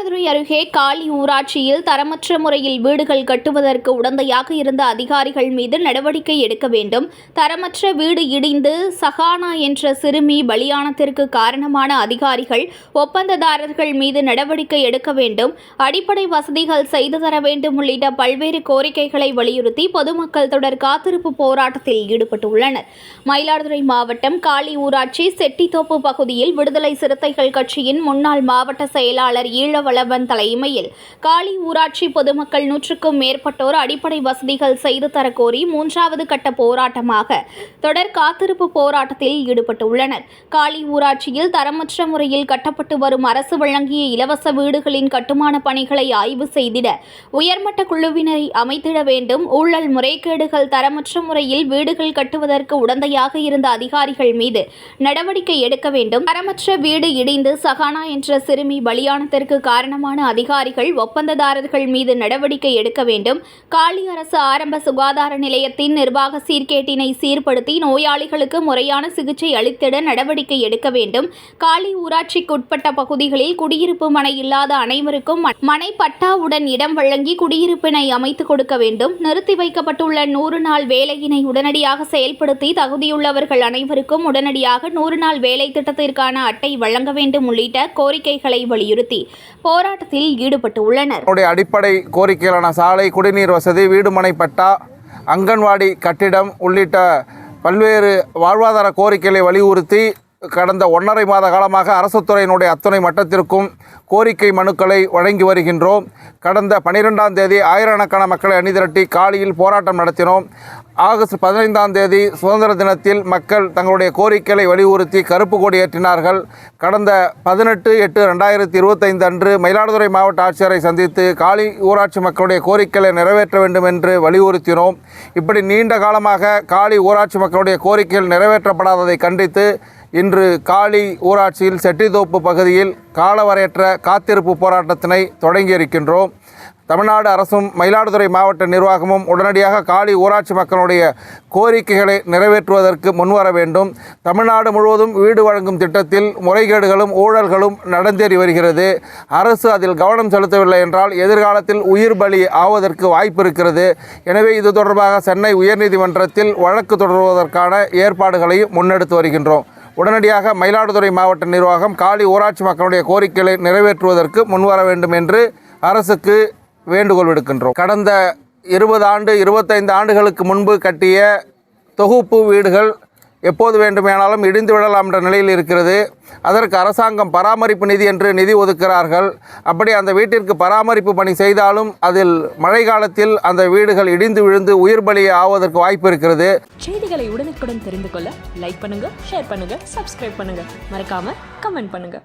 அருகே காலி ஊராட்சியில் தரமற்ற முறையில் வீடுகள் கட்டுவதற்கு உடந்தையாக இருந்த அதிகாரிகள் மீது நடவடிக்கை எடுக்க வேண்டும். தரமற்ற வீடு இடிந்து சஹானா என்ற சிறுமி பலியானத்திற்கு காரணமான அதிகாரிகள் ஒப்பந்ததாரர்கள் மீது நடவடிக்கை எடுக்க வேண்டும். அடிப்படை வசதிகள் செய்து தர வேண்டும் உள்ளிட்ட பல்வேறு கோரிக்கைகளை வலியுறுத்தி பொதுமக்கள் தொடர் காத்திருப்பு போராட்டத்தில் ஈடுபட்டுள்ளனர். மயிலாடுதுறை மாவட்டம் காலி ஊராட்சி செட்டித்தோப்பு பகுதியில் விடுதலை சிறுத்தைகள் கட்சியின் முன்னாள் மாவட்ட செயலாளர் ஈழவ வளவன் தலைமையில் காலி ஊராட்சி பொதுமக்கள் நூற்றுக்கும் மேற்பட்டோர் அடிப்படை வசதிகள் செய்து தரக்கோரி மூன்றாவது கட்ட போராட்டமாக தொடர் காத்திருப்பு போராட்டத்தில் ஈடுபட்டுள்ளனர். காலி ஊராட்சியில் தரமற்ற முறையில் கட்டப்பட்டு வரும் அரசு வழங்கிய இலவச வீடுகளின் கட்டுமான பணிகளை ஆய்வு செய்திட உயர்மட்ட குழுவினரை அமைத்திட வேண்டும். ஊழல் முறைகேடுகள் தரமற்ற முறையில் வீடுகள் கட்டுவதற்கு உடந்தையாக இருந்த அதிகாரிகள் மீது நடவடிக்கை எடுக்க வேண்டும். தரமற்ற வீடு இடிந்து சகானா என்ற சிறுமி பலியானதற்கு காரணமான அதிகாரிகள் ஒப்பந்ததாரர்கள் மீது நடவடிக்கை எடுக்க வேண்டும். காலி அரசு ஆரம்ப சுகாதார நிலையத்தின் நிர்வாக சீர்கேட்டினை சீர்படுத்தி நோயாளிகளுக்கு முறையான சிகிச்சை அளித்திட நடவடிக்கை எடுக்க வேண்டும். காலி ஊராட்சிக்குட்பட்ட பகுதிகளில் குடியிருப்பு மனை இல்லாத அனைவருக்கும் மனை பட்டாவுடன் இடம் வழங்கி குடியிருப்பினை அமைத்துக் கொடுக்க வேண்டும். நிறுத்தி வைக்கப்பட்டுள்ள நூறு நாள் வேலையினை உடனடியாக செயல்படுத்தி தகுதியுள்ளவர்கள் அனைவருக்கும் உடனடியாக நூறு நாள் வேலை திட்டத்திற்கான அட்டை வழங்க வேண்டும் உள்ளிட்ட கோரிக்கைகளை வலியுறுத்தி. போராட்டத்தில் ஈடுபட்டு உள்ளனர் அடிப்படை கோரிக்கைகளான சாலை குடிநீர் வசதி வீடுமனை பட்டா அங்கன்வாடி கட்டிடம் உள்ளிட்ட பல்வேறு வாழ்வாதார கோரிக்கைகளை வலியுறுத்தி கடந்த ஒன்றரை மாத காலமாக அரசு துறையினுடைய அத்துணை மட்டத்திற்கும் கோரிக்கை மனுக்களை வழங்கி வருகின்றோம். கடந்த பனிரெண்டாம் தேதி ஆயிரக்கணக்கான மக்களை அணிதிரட்டி காலியில் போராட்டம் நடத்தினோம். ஆகஸ்ட் பதினைந்தாம் தேதி சுதந்திர தினத்தில் மக்கள் தங்களுடைய கோரிக்கைகளை வலியுறுத்தி கருப்பு கொடி ஏற்றினார்கள். கடந்த பதினெட்டு எட்டு ரெண்டாயிரத்தி இருபத்தைந்து அன்று மயிலாடுதுறை மாவட்ட ஆட்சியரை சந்தித்து காலி ஊராட்சி மக்களுடைய கோரிக்கைகளை நிறைவேற்ற வேண்டும் என்று வலியுறுத்தினோம். இப்படி நீண்ட காலமாக காலி ஊராட்சி மக்களுடைய கோரிக்கைகள் நிறைவேற்றப்படாததை கண்டித்து இன்று காலி ஊராட்சியில் செட்டித்தோப்பு பகுதியில் காலவரையற்ற காத்திருப்பு போராட்டத்தினை தொடங்கியிருக்கின்றோம். தமிழ்நாடு அரசும் மயிலாடுதுறை மாவட்ட நிர்வாகமும் உடனடியாக காலி ஊராட்சி மக்களுடைய கோரிக்கைகளை நிறைவேற்றுவதற்கு முன்வர வேண்டும். தமிழ்நாடு முழுவதும் வீடு வழங்கும் திட்டத்தில் முறைகேடுகளும் ஊழல்களும் நடந்தேறி வருகிறது. அரசு அதில் கவனம் செலுத்தவில்லை என்றால் எதிர்காலத்தில் உயிர் பலி ஆவதற்கு வாய்ப்பு இருக்கிறது. எனவே இது தொடர்பாக சென்னை உயர்நீதிமன்றத்தில் வழக்கு தொடர்வதற்கான ஏற்பாடுகளையும் முன்னெடுத்து வருகின்றோம். உடனடியாக மயிலாடுதுறை மாவட்ட நிர்வாகம் காலி ஊராட்சி மக்களுடைய கோரிக்கைகளை நிறைவேற்றுவதற்கு முன்வர வேண்டும் என்று அரசுக்கு வேண்டுகோள் விடுக்கின்றோம். கடந்த இருபது ஆண்டு இருபத்தைந்து ஆண்டுகளுக்கு முன்பு கட்டிய தொகுப்பு வீடுகள் எப்போது வேண்டுமானாலும் இடிந்து விடலாம் என்ற நிலையில் இருக்கிறது. அதற்கு அரசாங்கம் பராமரிப்பு நிதி என்று நிதி ஒதுக்கிறார்கள் அப்படி அந்த வீட்டிற்கு பராமரிப்பு பணி செய்தாலும் அதில் மழை காலத்தில் அந்த வீடுகள் இடிந்து விழுந்து உயிர் பலி ஆவதற்கு வாய்ப்பு இருக்கிறது. செய்திகளை உடனுக்குடன் தெரிந்து கொள்ள லைக் பண்ணுங்க ஷேர் பண்ணுங்க சப்ஸ்கிரைப் பண்ணுங்க. மறக்காம கமெண்ட் பண்ணுங்க.